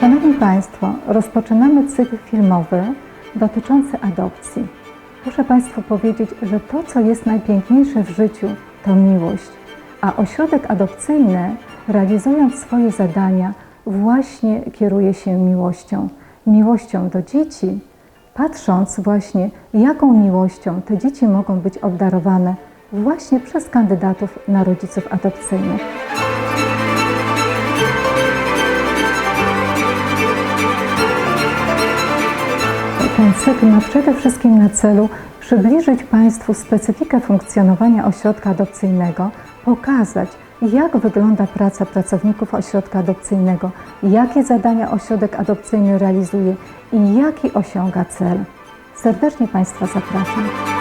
Szanowni Państwo, rozpoczynamy cykl filmowy dotyczący adopcji. Muszę Państwu powiedzieć, że to, co jest najpiękniejsze w życiu, to miłość. A ośrodek adopcyjny, realizując swoje zadania, właśnie kieruje się miłością. Miłością do dzieci, patrząc właśnie, jaką miłością te dzieci mogą być obdarowane właśnie przez kandydatów na rodziców adopcyjnych. Ten cykl ma przede wszystkim na celu przybliżyć Państwu specyfikę funkcjonowania ośrodka adopcyjnego, pokazać, jak wygląda praca pracowników ośrodka adopcyjnego, jakie zadania ośrodek adopcyjny realizuje i jaki osiąga cel. Serdecznie Państwa zapraszam.